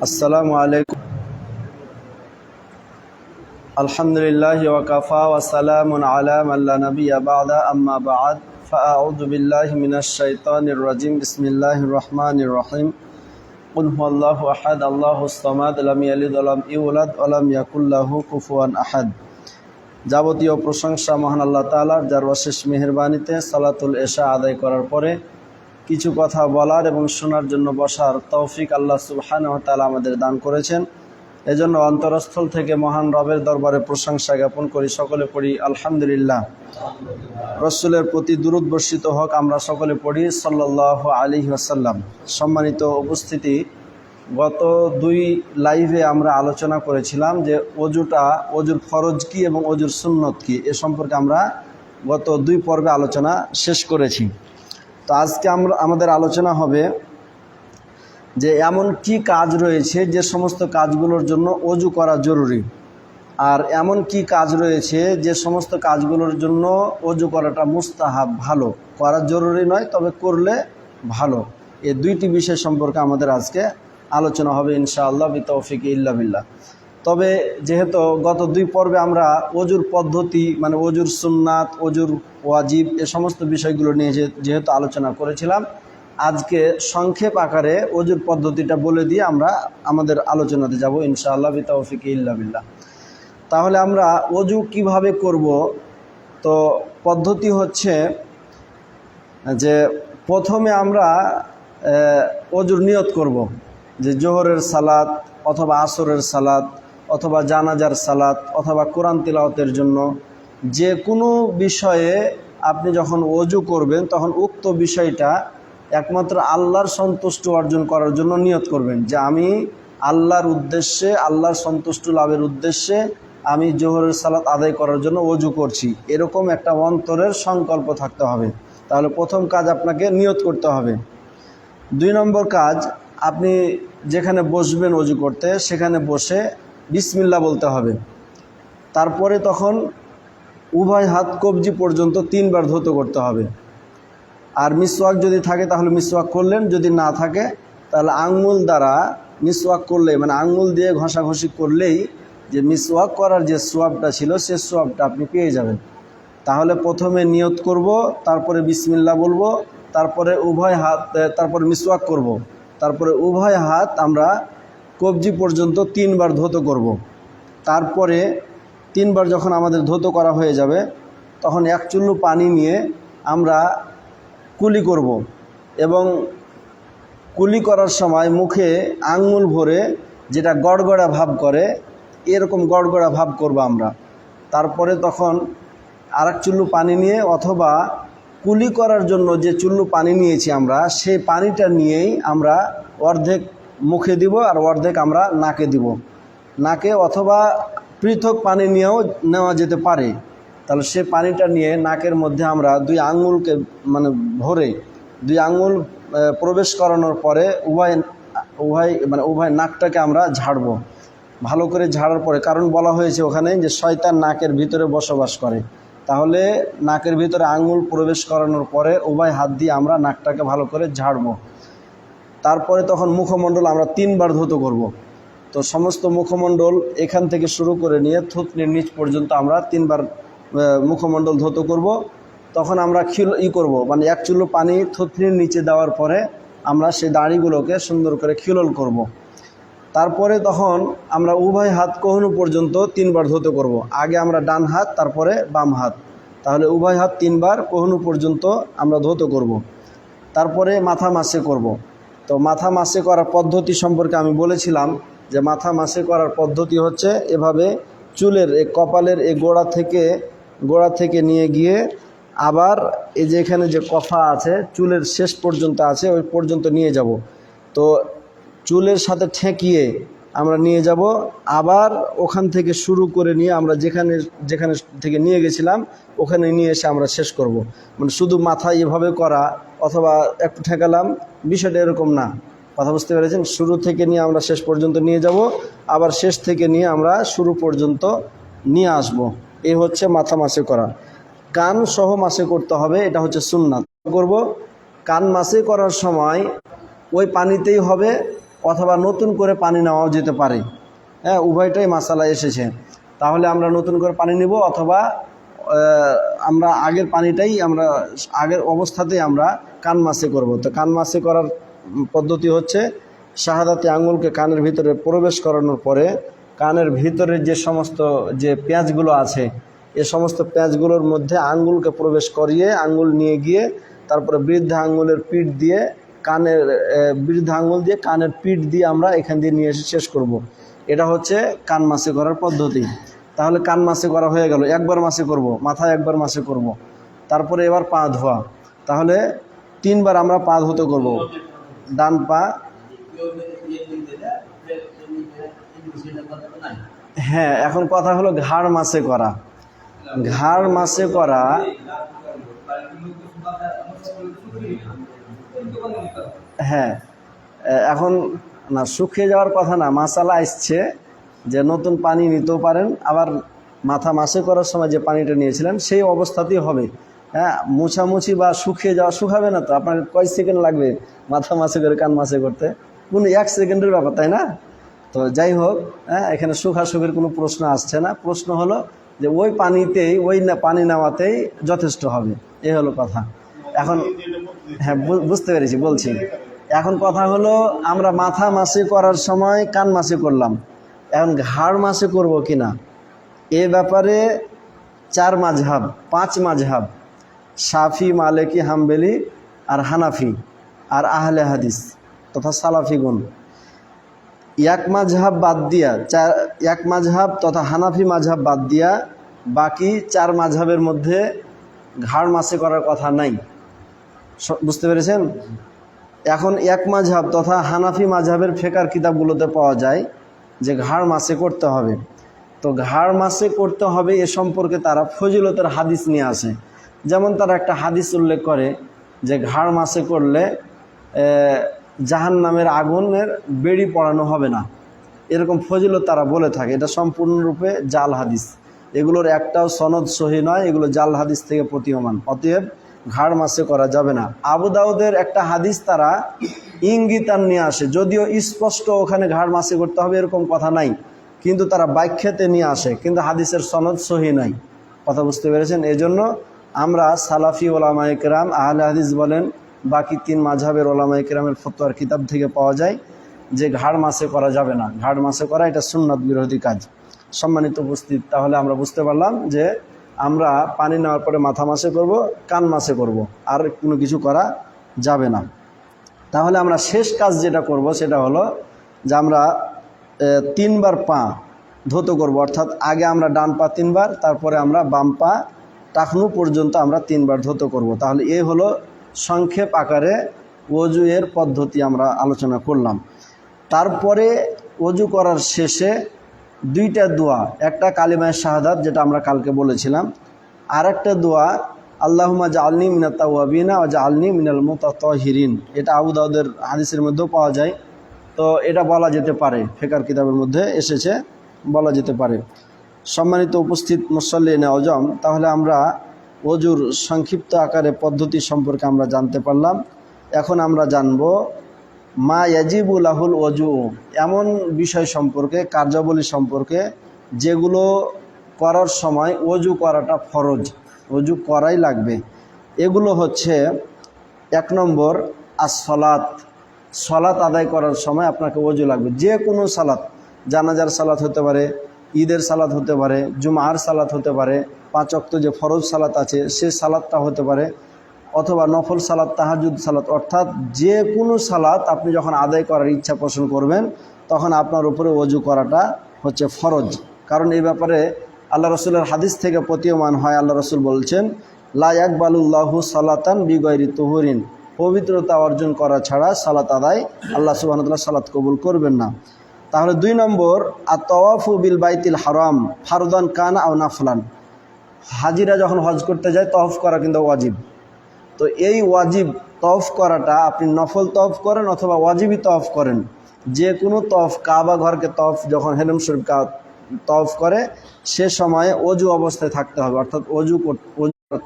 আসসালামু আলাইকুম আলহামদুলিল্লাহ ওয়াকাফা ওয়াসালামুন আলা মাল্লা নবিয়া বাদা আম্মা বাদ فأعوذ بالله من الشيطان الرجيم بسم الله الرحمن الرحيم قل هو الله أحد الله الصمد لم يلد ولم يولد ولم يكن له كفوا أحد যাবতীয় প্রশংসা মহান আল্লাহ তাআলার যার অশেষ মেহেরবানিতে সালাতুল এশা আদায় করার পরে কিছু কথা বলার এবং শোনার জন্য বসার তৌফিক আল্লাহ তাআলা আমাদের দান করেছেন। এজন্য অন্তরস্থল থেকে মহান রবের দরবারে প্রশংসা জ্ঞাপন করি, সকলে পড়ি আলহামদুলিল্লাহ। রসুলের প্রতি দূরত বর্ষিত হোক, আমরা সকলে পড়ি সাল্লাহ আলী আসাল্লাম সম্মানিত উপস্থিতি, গত দুই লাইভে আমরা আলোচনা করেছিলাম যে অজুটা, অজুর ফরজ কি এবং অজুর সুন্নত কি, এ সম্পর্কে আমরা গত দুই পর্বে আলোচনা শেষ করেছি। তো আজকে আমরা, আমাদের আলোচনা হবে যে এমন কি কাজ রয়েছে যে সমস্ত কাজগুলোর জন্য অজু করা জরুরি। আর এমন কি কাজ রয়েছে যে সমস্ত কাজগুলোর জন্য অজু করাটা মুস্তাহাব ভালো। করা জরুরি নয়, তবে করলে ভালো। এই দুইটি বিষয় সম্পর্কে আমাদের আজকে আলোচনা হবে ইনশাআল্লাহ বি তৌফিক ইল্লা বিল্লাহ। তবে যেহেতু গত দুই পর্বে আমরা অজুর পদ্ধতি মানে অজুর সুন্নাত অজুর ওয়াজিব এ সমস্ত বিষয়গুলো নিয়ে যেহেতু আলোচনা করেছিলাম, আজকে সংক্ষেপ আকারে অজুর পদ্ধতিটা বলে দিয়ে আমরা আমাদের আলোচনাতে যাব, ইনশাআল্লাহ বি তৌফিক ইল্লা বিল্লাহ। তাহলে আমরা অজু কীভাবে করব? তো পদ্ধতি হচ্ছে যে প্রথমে আমরা অজুর নিয়ত করব। যে জোহরের সালাত অথবা আসরের সালাত অথবা জানাজার সালাত অথবা কোরআন তিলাওয়াতের জন্য যে কোনো বিষয়ে আপনি যখন অজু করবেন, তখন উক্ত বিষয়টা একমাত্র আল্লাহর সন্তুষ্ট অর্জন করার জন্য নিয়ত করবেন যে আমি আল্লাহর উদ্দেশ্যে, আল্লাহর সন্তুষ্ট লাভের উদ্দেশ্যে আমি জোহরের সালাত আদায় করার জন্য অজু করছি। এরকম একটা অন্তরের সংকল্প থাকতে হবে। তাহলে প্রথম কাজ আপনাকে নিয়ত করতে হবে। দুই নম্বর কাজ, আপনি যেখানে বসবেন অজু করতে, সেখানে বসে বিসমিল্লা বলতে হবে। তারপরে তখন উভয় হাত কবজি পর্যন্ত তিনবার ধৌত করতে হবে। আর মিসওয়াক যদি থাকে তাহলে মিসওয়াক করলেন, যদি না থাকে তাহলে আঙ্গুল দ্বারা মিসওয়াক করলে মানে আঙ্গুল দিয়ে ঘষাঘষি করলেই যে মিসওয়াক করার যে সোয়াবটা ছিল, সে সোয়াবটা আপনি পেয়ে যাবেন। তাহলে প্রথমে নিয়ত করব, তারপরে বিসমিল্লা বলব, তারপরে উভয় হাত তারপরে মিসওয়াক করব। তারপরে উভয় হাত আমরা কবজি পর্যন্ত তিনবার ধৌত করব। তারপরে তিনবার যখন আমাদের ধৌত করা হয়ে যাবে, তখন এক চুল্লু পানি নিয়ে আমরা কুলি করব এবং কুলি করার সময় মুখে আঙুল ভরে যেটা গড়গড়া ভাব করে, এরকম গড়গড়া ভাব করব আমরা তারপরে তখন আরেক চুল্লু পানি নিয়ে অথবা কুলি করার জন্য যে চুল্লু পানি নিয়েছি আমরা, সেই পানিটা নিয়েই আমরা অর্ধেক মুখে দিব আর অর্ধেক আমরা নাকে দিব। নাকে অথবা পৃথক পানি নিয়েও নেওয়া যেতে পারে। তাহলে সে পানিটা নিয়ে নাকের মধ্যে আমরা দুই আঙুলকে মানে ভরে, দুই আঙুল প্রবেশ করানোর পরে উভয় উভয় মানে উভয় নাকটাকে আমরা ঝাড়বো। ভালো করে ঝাড়ার পরে, কারণ বলা হয়েছে ওখানে যে শয়তান নাকের ভিতরে বসবাস করে। তাহলে নাকের ভিতরে আঙুল প্রবেশ করানোর পরে উভয় হাত দিয়ে আমরা নাকটাকে ভালো করে ঝাড়বো। তারপরে তখন মুখমণ্ডল আমরা তিনবার ধৌত করব। তো সমস্ত মুখমণ্ডল এখান থেকে শুরু করে নিয়ে থুতনির নিচ পর্যন্ত আমরা তিনবার মুখমণ্ডল ধৌত করব। তখন আমরা খিল, ই করব মানে এক চুল্লো পানি থুতনির নিচে দেওয়ার পরে আমরা সেই দাড়িগুলোকে সুন্দর করে খিলল করব। তারপরে তখন আমরা উভয় হাত কহনু পর্যন্ত তিনবার ধৌত করব। আগে আমরা ডান হাত, তারপরে বাম হাত তাহলে উভয় হাত তিনবার কহনু পর্যন্ত আমরা ধৌত করব। তারপরে মাথা মাসে করব। তো মাথা মাসে করার পদ্ধতি সম্পর্কে আমি বলেছিলাম যে মাথা মাসে করার পদ্ধতি হচ্ছে এভাবে চুলের এই কপালের এই গোড়া থেকে গোড়া থেকে নিয়ে গিয়ে আবার এই যে এখানে যে কফা আছে, চুলের শেষ পর্যন্ত আছে, ওই পর্যন্ত নিয়ে যাব। তো চুলের সাথে ঠেকিয়ে আমরা নিয়ে যাব। আবার ওখান থেকে শুরু করে নিয়ে আমরা যেখানে যেখানে থেকে নিয়ে গেছিলাম, ওখানে নিয়ে এসে আমরা শেষ করব। মানে শুধু মাথা এভাবে করা অথবা একটু ঠেকালাম, বিষয়টা এরকম না। কথা বুঝতে পেরেছেন? শুরু থেকে নিয়ে আমরা শেষ পর্যন্ত নিয়ে যাব। আবার শেষ থেকে নিয়ে আমরা শুরু পর্যন্ত নিয়ে আসব। এই হচ্ছে মাথা মাসে করা। কান সহ মাসে করতে হবে, এটা হচ্ছে সুন্নাত। করব। কান মাসে করার সময় ওই পানিতেই হবে অথবা নতুন করে পানি নেওয়াও যেতে পারে। হ্যাঁ উভয়টাই মাসালা এসেছে। তাহলে আমরা নতুন করে পানি নিব অথবা আমরা আগের পানিটাই আমরা, আগের অবস্থাতেই আমরা কান মাসে করব। তো কান মাসে করার পদ্ধতি হচ্ছে, শাহাদাতে আঙুলকে কানের ভিতরে প্রবেশ করানোর পরে কানের ভিতরে যে সমস্ত যে পেঁয়াজগুলো আছে, এ সমস্ত পেঁয়াজগুলোর মধ্যে আঙ্গুলকে প্রবেশ করিয়ে আঙ্গুল নিয়ে গিয়ে তারপরে বৃদ্ধা আঙ্গুলের পিঠ দিয়ে কানের বৃদ্ধ আঙ্গুল দিয়ে কানের পিঠ দিয়ে আমরা এখান দিয়ে নিয়ে এসে শেষ করব। এটা হচ্ছে কান মাসে করার পদ্ধতি। তাহলে কান মাসে করা হয়ে গেল। একবার মাসে করব, মাথায় একবার মাসে করব। তারপরে এবার পা ধোয়া। তাহলে তিনবার আমরা পা ধুতে করব। ডান পা। হ্যাঁ এখন কথা হলো ঘাড় মাসে করা। ঘাড় মাসে করা হ্যাঁ এখন না, শুকিয়ে যাওয়ার কথা না, মাসালা আসছে যে নতুন পানি নিতেও পারেন, আবার মাথা মাসে করার সময় যে পানিটা নিয়েছিলেন, সেই অবস্থাতেই হবে। হ্যাঁ মুছামুছি বা শুকিয়ে যাওয়া শুকাবে না তো, আপনার কয় সেকেন্ড লাগবে মাথা মাসে করে, কান মাসে করতে? কোনো এক সেকেন্ডের ব্যাপার, তাই না? তো যাই হোক হ্যাঁ এখানে সুখাসুখের কোনো প্রশ্ন আসছে না। প্রশ্ন হলো যে ওই পানিতেই, ওই পানি নেওয়াতেই যথেষ্ট হবে। এই হলো কথা। এখন হ্যাঁ বুঝতে পেরেছি, বলছি। এখন কথা হলো, আমরা মাথা মাসে করার সময় কান মাসে করলাম। এখন ঘাড় মাসে করব কি না এ ব্যাপারে চার মাঝহাব, পাঁচ মাঝহাব, সাফি, মালেকি, হাম্বেলি আর হানাফি আর আহলে হাদিস তথা সালাফিগুন এক মাঝহাব বাদ দিয়া, চার, এক মাঝহাব তথা হানাফি মাঝহাব বাদ দিয়া বাকি চার মাঝহাবের মধ্যে ঘাড় মাসে করার কথা নাই। বুঝতে পেরেছেন? এখন এক মাঝহাব তথা হানাফি মাঝহাবের ফেকার কিতাবগুলোতে পাওয়া যায় যে ঘাড় মাসে করতে হবে। তো ঘাড় মাসে করতে হবে এ সম্পর্কে তারা ফজিলতের হাদিস নিয়ে আসে। যেমন তারা একটা হাদিস উল্লেখ করে যে ঘাড় মাসে করলে জাহান নামের আগুনের বেড়ি পড়ানো হবে না। এরকম ফজিলত তারা বলে থাকে। এটা সম্পূর্ণরূপে জাল হাদিস। এগুলোর একটাও সনদ সহি নয়, এগুলো জাল হাদিস থেকে প্রতীয়মান। অতএব ঘাড় মাসে করা যাবে না। আবু দাউদের একটা হাদিস তারা ইঙ্গিতান নিয়ে আসে, যদিও স্পষ্ট ওখানে ঘাড় মাসে করতে হবে এরকম কথা নাই, কিন্তু তারা ব্যাখ্যাতে নিয়ে আসে, কিন্তু হাদিসের সনদ সহি নাই। কথা বুঝতে পেরেছেন? এজন্য আমরা সালাফি ওলামা একরাম আহলে হাদিস বলেন, বাকি তিন মাঝহাবের ওলামা একরামের ফতোয়ার কিতাব থেকে পাওয়া যায় যে ঘাড় মাসে করা যাবে না। ঘাড় মাসে করা এটা সুন্নাত বিরোধী কাজ। সম্মানিত উপস্থিত, তাহলে আমরা বুঝতে পারলাম যে আমরা পানি নেওয়ার পরে মাথা মাসে করব, কান মাসে করব, আর কোনো কিছু করা যাবে না। তাহলে আমরা শেষ কাজ যেটা করব সেটা হলো যে আমরা তিনবার পা ধৌত করব, অর্থাৎ আগে আমরা ডান পা তিনবার, তারপরে আমরা বাম পা টাকনু পর্যন্ত আমরা তিনবার ধৌত করব। তাহলে এ হলো সংক্ষেপ আকারে ওজু এর পদ্ধতি আমরা আলোচনা করলাম। তারপরে অজু করার শেষে দুইটা দোয়া, একটা কালিমায় শাহাদাত, যেটা আমরা কালকে বলেছিলাম। আর একটা দোয়া আল্লাহুমা জালনি মিনাত্তা ওয়াবিনা ও জালনি মিনাল মুতাহিরিন এটা আবু দাউদের হাদিসের মধ্যেও পাওয়া যায়। তো এটা বলা যেতে পারে, ফেকার কিতাবের মধ্যে এসেছে, বলা যেতে পারে। সম্মানিত উপস্থিত মুসল্লিন অজম তাহলে আমরা অজুর সংক্ষিপ্ত আকারে পদ্ধতি সম্পর্কে আমরা জানতে পারলাম। এখন আমরা জানব মা ইয়াজিবুল আহুল অজু এমন বিষয় সম্পর্কে, কার্যাবলী সম্পর্কে যেগুলো করার সময় অজু করাটা ফরজ অজু করাই লাগবে। এগুলো হচ্ছে, এক নম্বর আর সলাত আদায় করার সময় আপনাকে অজু লাগবে। যে কোনো সালাত, জানাজার সালাত হতে পারে, ঈদের সালাত হতে পারে, জুমার সালাত হতে পারে, পাঁচ অক্ত যে ফরজ সালাত আছে, সে সালাতটা হতে পারে অথবা নফল সালাত তাহাজুদ সালাত, অর্থাৎ যে কোনো সালাত আপনি যখন আদায় করার ইচ্ছা পোষণ করবেন, তখন আপনার উপরে অজু করাটা হচ্ছে ফরজ। কারণ এই ব্যাপারে আল্লাহ রসুলের হাদিস থেকে প্রতীয়মান হয়। আল্লাহ রসুল বলছেন লায়াক বালুল্লাহু সালাতান বিগয়রি তুহরিন। পবিত্রতা অর্জন করা ছাড়া সালাত আদায় আল্লাহ সুবাহতাল্লাহ সালাত কবুল করবেন না। তাহলে দুই নম্বর আর তওয়াফু বিল বাইতিল হারাম, ফারদান কান আও নাফলান। হাজিরা যখন হজ করতে যায় তহফ করা কিন্তু ওয়াজিব। তো এই ওয়াজিব তফ করাটা আপনি নফল তফ করেন অথবা ওয়াজিবই তফ করেন। যে কোনো তফ কাবা ঘরকে তফ যখন হেলম শরীফ কা তফ করে, সে সময়ে অজু অবস্থায় থাকতে হবে। অর্থাৎ অজু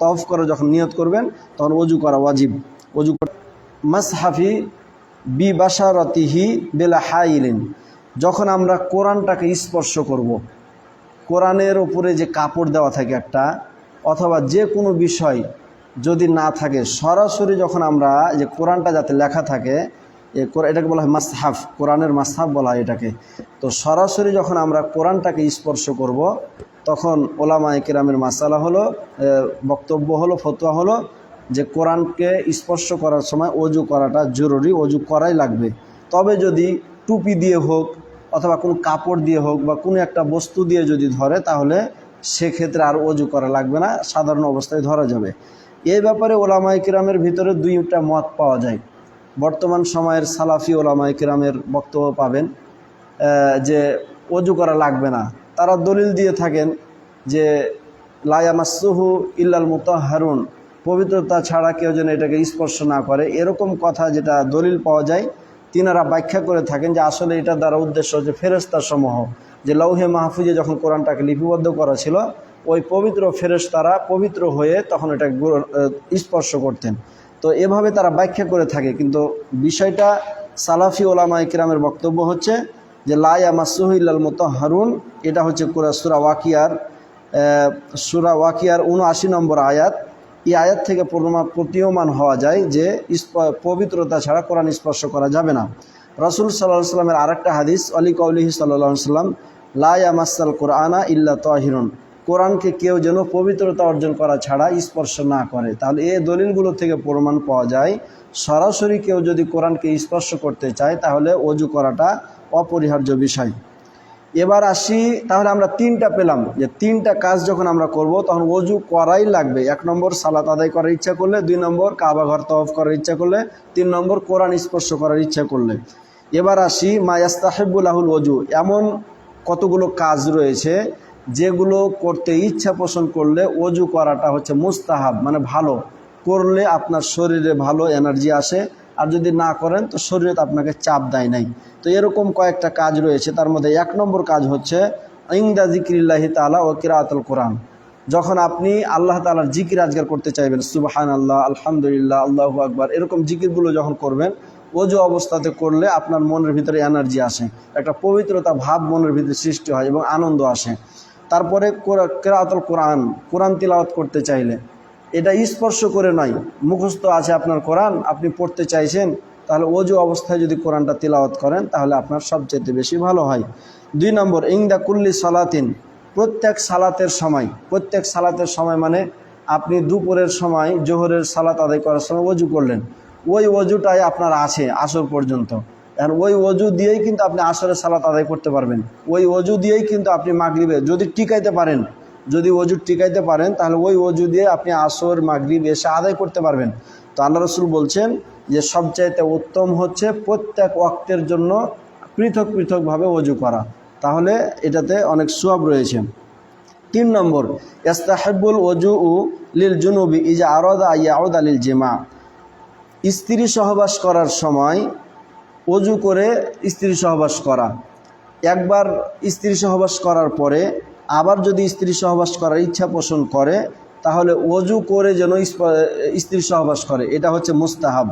তফ করে যখন নিয়ত করবেন, তখন অজু করা ওয়াজিব। অজু মাসহাফি বি বাসারতিহি বেলা হাইলিন। যখন আমরা কোরআনটাকে স্পর্শ করব। কোরআনের উপরে যে কাপড় দেওয়া থাকে একটা, অথবা যে কোনো বিষয় যদি না থাকে, সরাসরি যখন আমরা যে কোরআনটা যাতে লেখা থাকে এ এটাকে বলা হয় মাসহাফ কোরআনের মাসহাফ বলা হয় এটাকে। তো সরাসরি যখন আমরা কোরআনটাকে স্পর্শ করব, তখন ওলামা কেরামের মাসালা হলো বক্তব্য হলো, ফতোয়া হলো যে কোরআনকে স্পর্শ করার সময় অজু করাটা জরুরি, অজু করাই লাগবে। তবে যদি টুপি দিয়ে হোক অথবা কোনো কাপড় দিয়ে হোক বা কোনো একটা বস্তু দিয়ে যদি ধরে, তাহলে সেক্ষেত্রে আর অজু করা লাগবে না, সাধারণ অবস্থায় ধরা যাবে। এই ব্যাপারে ওলামাই কিরামের ভিতরে দুইটা মত পাওয়া যায়। বর্তমান সময়ের সালাফি ওলামাই কিরামের বক্তব্য পাবেন যে অজু করা লাগবে না। তারা দলিল দিয়ে থাকেন যে লায়ামাসুহু ইল্লাল মুতাহারুন, পবিত্রতা ছাড়া কেউ যেন এটাকে স্পর্শ না করে। এরকম কথা যেটা দলিল পাওয়া যায়, তিনারা ব্যাখ্যা করে থাকেন যে আসলে এটার দ্বারা উদ্দেশ্য হচ্ছে ফেরেস্তার সমূহ যে লৌহে মাহফুজে যখন কোরআনটাকে লিপিবদ্ধ করা ছিল ওই পবিত্র ফেরেশতারা পবিত্র হয়ে তখন এটা স্পর্শ করতেন। তো এভাবে তারা ব্যাখ্যা করে থাকে। কিন্তু বিষয়টা সালাফি ওলামা ইকরামের বক্তব্য হচ্ছে যে লায়া মাসুহিল্লাল মতো হারুন এটা হচ্ছে সুরা ওয়াকিয়ার সুরা ওয়াকিয়ার উনআশি নম্বর আয়াত। এই আয়াত থেকে প্রতীয়মান হওয়া যায় যে পবিত্রতা ছাড়া কোরআন স্পর্শ করা যাবে না। রসুল সাল্লাহ সাল্লামের আরেকটা হাদিস, অলি কৌলিহি সাল্লাহ সাল্লাম লায়া মাসাল কোরআনা ইল্লা তাহিরুন। কোরআনকে কেউ যেন পবিত্রতা অর্জন করা ছাড়া স্পর্শ না করে। তাহলে এই দলিলগুলো থেকে প্রমাণ পাওয়া যায়। সরাসরি কেউ যদি কোরআনকে স্পর্শ করতে চায়, তাহলে অজু করাটা অপরিহার্য বিষয়। এবার আসি, তাহলে আমরা তিনটা পেলাম। যে তিনটা কাজ যখন আমরা করব, তখন অজু করাই লাগবে। এক নম্বর সালাত আদায় করার ইচ্ছা করলে, দুই নম্বর কাবা ঘর তফ করার ইচ্ছা করলে, তিন নম্বর কোরআন স্পর্শ করার ইচ্ছা করলে। এবার আসি মায়াস্তাহেবুল্লাহুল অজু। এমন কতগুলো কাজ রয়েছে যেগুলো করতে ইচ্ছা পোষণ করলে অজু করাটা হচ্ছে মুস্তাহাব মানে ভালো। করলে আপনার শরীরে ভালো এনার্জি আসে, আর যদি না করেন তো শরীরে আপনাকে চাপ দেয় নাই। তো এরকম কয়েকটা কাজ রয়েছে, তার মধ্যে এক নম্বর কাজ হচ্ছে ইংদা জিক্রিল্লাহি তালা ও কিরাতুল কোরআন। যখন আপনি আল্লাহ তালার জিকির আজগার করতে চাইবেন সুবাহান আল্লাহ আলহামদুলিল্লাহ, আল্লাহু আকবার, এরকম জিকিরগুলো যখন করবেন, অজু অবস্থাতে করলে আপনার মনের ভিতরে এনার্জি আসে, একটা পবিত্রতা ভাব মনের ভিতরে সৃষ্টি হয় এবং আনন্দ আসে। তারপরে কোরা- কেরাতুল কোরআন কোরআন তিলাওয়াত করতে চাইলে। এটা স্পর্শ করে নয়, মুখস্থ আছে আপনার কোরআন, আপনি পড়তে চাইছেন, তাহলে অজু অবস্থায় যদি কোরআনটা তিলাওয়াত করেন, তাহলে আপনার সবচেয়ে বেশি ভালো হয়। দুই নম্বর, ইংদা কুল্লি সালাতিন, প্রত্যেক সালাতের সময়, প্রত্যেক সালাতের সময় মানে আপনি দুপুরের সময় জোহরের সালাত আদায় করার সময় অজু করলেন। ওই অজুটাই আপনার আছে, আসর পর্যন্ত। এখন ওই অজু দিয়েই কিন্তু আপনি আসরের সালাত আদায় করতে পারবেন। ওই অজু দিয়েই কিন্তু আপনি মাগরিবে যদি টিকাইতে পারেন, যদি অজু টিকাইতে পারেন, তাহলে ওই অজু দিয়ে আপনি আসর, মাগরিব এসে আদায় করতে পারবেন। তো আল্লাহ রসুল বলছেন যে সবচাইতে উত্তম হচ্ছে প্রত্যেক ওয়াক্তের জন্য পৃথক পৃথকভাবে অজু করা। তাহলে এটাতে অনেক সোয়াব রয়েছে। তিন নম্বর, ইস্তাহেবুল অজু উ লিল জুনুবি, ইজা আরদা ইয়াউদ আলিল জেমা। স্ত্রী সহবাস করার সময় অজু করে স্ত্রী সহবাস করা। একবার স্ত্রী সহবাস করার পরে, আবার যদি স্ত্রী সহবাস করার ইচ্ছা পোষণ করে, তাহলে অজু করে যেন স্ত্রী সহবাস করে, এটা হচ্ছে মুস্তাহাব।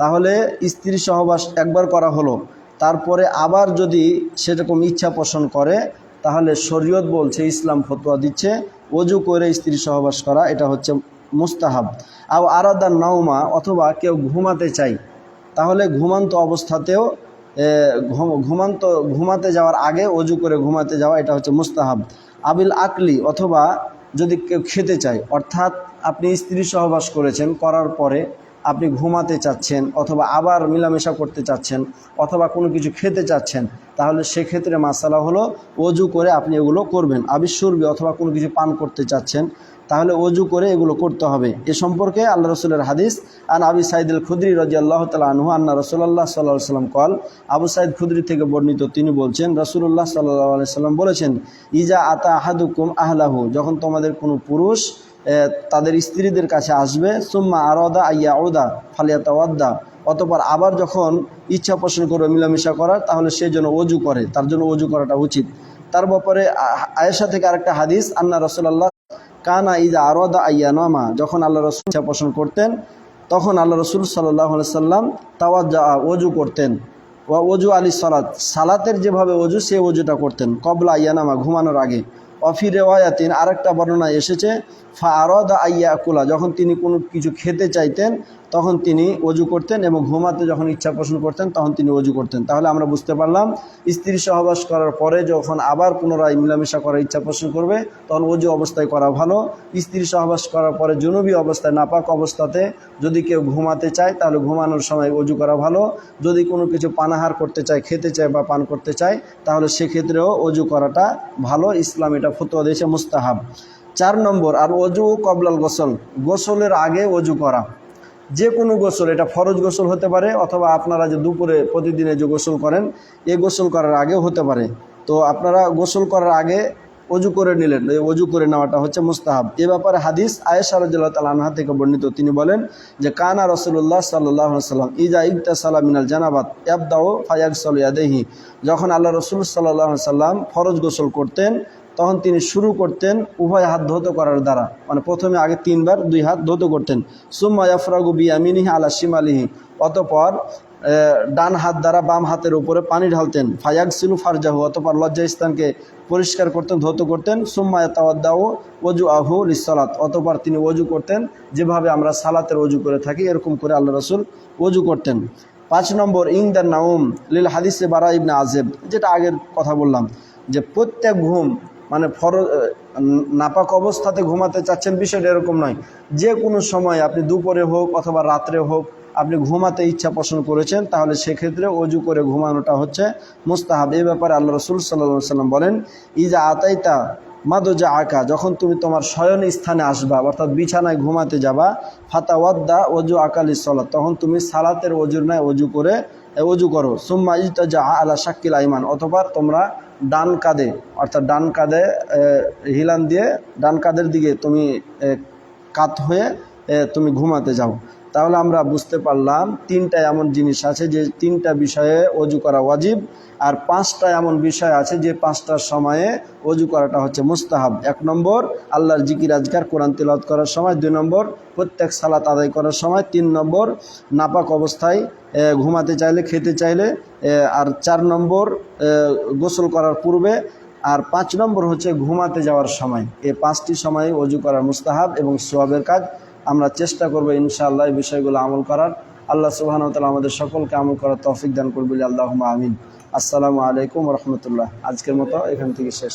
তাহলে স্ত্রী সহবাস একবার করা হলো, তারপরে আবার যদি সেরকম ইচ্ছা পোষণ করে, তাহলে শরীয়ত বলছে, ইসলাম ফতোয়া দিচ্ছে, অজু করে স্ত্রী সহবাস করা, এটা হচ্ছে মুস্তাহাব। আর আরাদা নাওমা, অথবা কেউ ঘুমাতে চাই তাহলে ঘুমান্ত অবস্থাতেও ঘুমান্ত, ঘুমাতে যাওয়ার আগে অজু করে ঘুমাতে যাওয়া, এটা হচ্ছে মুস্তাহাব। আবিল আকলি অথবা যদি কেউ খেতে চায়, অর্থাৎ আপনি স্ত্রী সহবাস করেছেন, করার পরে আপনি ঘুমাতে চাচ্ছেন অথবা আবার মিলামেশা করতে চাচ্ছেন অথবা কোনো কিছু খেতে চাচ্ছেন, তাহলে সেক্ষেত্রে মাসালা হলো অজু করে আপনি এগুলো করবেন। আবিশ্বরবি অথবা কোনো কিছু পান করতে চাচ্ছেন তাহলে অজু করে এগুলো করতে হবে। এ সম্পর্কে আল্লাহ রসুলের হাদিস, আন আবি সাইদুল খুদ্রি রাজি আল্লাহ তালা আনহু আন্না রসুল্লাহ সাল্লাহ সাল্লাম কল আবু সাইদ খুদ্রি থেকে বর্ণিত তিনি বলছেন রসুল্লাহ সাল্লাহ সাল্লাম বলেছেন, ইজা আতা আহাদুকুম আহলাহু যখন তোমাদের কোনো পুরুষ তাদের স্ত্রীদের কাছে আসবে, সুম্মা আরদা আইয়া ওদা ফালিয়াতা ওয়াদ্দা অতপর আবার যখন ইচ্ছা পোষণ করবে, মিলামিশা করার, তাহলে সে যেন অজু করে, তার জন্য অজু করাটা উচিত। তার ব্যাপারে আয়েশা থেকে আরেকটা হাদিস, আন্না রসুল্লাহ কানা ইদা আরদা আইয়া নমা যখন আল্লাহ রসুল ইচ্ছা পোষণ করতেন, তখন আল্লাহ রসুল সাল্লাহ সাল্লাম তাওয়াজ্জা অজু করতেন। ওয়া অজু আলী সালাত, সালাতের যেভাবে অজু সে অজুটা করতেন, কবলা আইয়ানামা, ঘুমানোর আগে। অফি রেওয়ায়াতিন, আরেকটা বর্ণনা এসেছে, ফা আরদা আইয়া কুলা যখন তিনি কোনো কিছু খেতে চাইতেন তখন তিনি অজু করতেন এবং ঘুমাতে যখন ইচ্ছা পোষণ করতেন, তখন তিনি অজু করতেন। তাহলে আমরা বুঝতে পারলাম, স্ত্রী সহবাস করার পরে যখন আবার পুনরায় মিলামেশা করার ইচ্ছা পোষণ করবে, তখন অজু অবস্থায় করা ভালো। স্ত্রী সহবাস করার পরে জনবী অবস্থায় নাপাক অবস্থাতে যদি কেউ ঘুমাতে চায়, তাহলে ঘুমানোর সময় অজু করা ভালো। যদি কোনো কিছু পানাহার করতে চায়, খেতে চায় বা পান করতে চায়, তাহলে সেক্ষেত্রেও অজু করাটা ভালো। ইসলাম এটা ফতোয়া দিয়েছে, মুস্তাহাব। চার নম্বর, আর অজু কবলাল গোসল। গোসলের আগে অজু করা। যে কোনো গোসল, এটা ফরজ গোসল হতে পারে অথবা আপনারা যে দুপুরে প্রতিদিনে যে গোসল করেন, এ গোসল করার আগেও হতে পারে। তো আপনারা গোসল করার আগে অজু করে নিলেন, এই অজু করে নেওয়াটা হচ্ছে মুস্তাহাব। এ ব্যাপারে হাদিস আয়েশা রাজিল্লাহ তাল আনহা থেকে বর্ণিত। তিনি বলেন যে, কানা রসুল্লাহ সাল্লাহ সাল্লাম ইজা ইকতা সালাম মিনাল জানাবাত ইয়াবদাও ফায়াক সালিয়াদেহি যখন আল্লাহ রসুল সাল্লাহ সাল্লাম ফরজ গোসল করতেন তখন তিনি শুরু করতেন উভয় হাত ধৌত করার দ্বারা। মানে প্রথমে আগে তিনবার দুই হাত ধৌত করতেন। সুম্মা ইয়াফরাগু বিয়ামিনিহি আলা শিমালিহি। অতপর ডান হাত দ্বারা বাম হাতের উপরে পানি ঢালতেন। ফায়াক সিলু ফারজাহু, অতপর লজ্জা স্থানকে পরিষ্কার করতেন, ধৌত করতেন। সুম্মা তাওয়াদ্দাও ওজু আহু লিসলাত অতপর তিনি অজু করতেন। যেভাবে আমরা সালাতের অজু করে থাকি, এরকম করে আল্লাহ রসুল অজু করতেন। পাঁচ নম্বর ইংদার নাউম লিল হাদিসে বারা ইবনে আজেব যেটা আগের কথা বললাম, যে প্রত্যেক ঘুম মানে ফর নাপাক অবস্থাতে ঘুমাতে চাচ্ছেন বিষয়টা এরকম নয়। যে কোনো সময় আপনি দুপুরে হোক অথবা রাত্রে হোক আপনি ঘুমাতে ইচ্ছা পোষণ করেছেন, তাহলে সেক্ষেত্রে অজু করে ঘুমানোটা হচ্ছে মুস্তাহাব। এই ব্যাপারে আল্লাহ রসুল সাল্লাহ সাল্লাম বলেন, ইজা আতাইতা মাদুজা আঁকা যখন তুমি তোমার শয়ন স্থানে আসবা, অর্থাৎ বিছানায় ঘুমাতে যাবা, ফাতাওয়াদ্দা অজু আকালি সলাত তখন তুমি সালাতের অজুর নয় অজু করে অজু করো। সুম্মা ইজতাজা আলা শাকিল আইমান, অথবা তোমরা ডান কাঁধে, অর্থাৎ ডান কাঁধে হিলান দিয়ে ডান কাঁধের দিকে তুমি কাত হয়ে তুমি ঘুমাতে যাও। তাহলে আমরা বুঝতে পারলাম তিনটা এমন জিনিস আছে যে তিনটা বিষয়ে অজু করা ওয়াজিব আর পাঁচটা এমন বিষয় আছে যে পাঁচটার সময়ে অজু করাটা হচ্ছে মুস্তাহাব। এক নম্বর, আল্লাহর জিকির আজকার কোরআন তিলাওয়াত করার সময়। দুই নম্বর, প্রত্যেক সালাত আদায় করার সময়। তিন নম্বর, নাপাক অবস্থায় ঘুমাতে চাইলে, খেতে চাইলে আর চার নম্বর গোসল করার পূর্বে। আর পাঁচ নম্বর হচ্ছে ঘুমাতে যাওয়ার সময়। এই পাঁচটি সময়ে অজু করার মুস্তাহাব এবং সোয়াবের কাজ। আমরা চেষ্টা করব ইনশাআল্লাহ এই বিষয়গুলো আমল করার। আল্লাহ সুবাহন তালা আমাদের সকলকে আমল করার তৌফিক দান করবি আল্লাহ আমিন। আসসালামু আলাইকুম রহমতুল্লাহ। আজকের মতো এখান থেকে শেষ।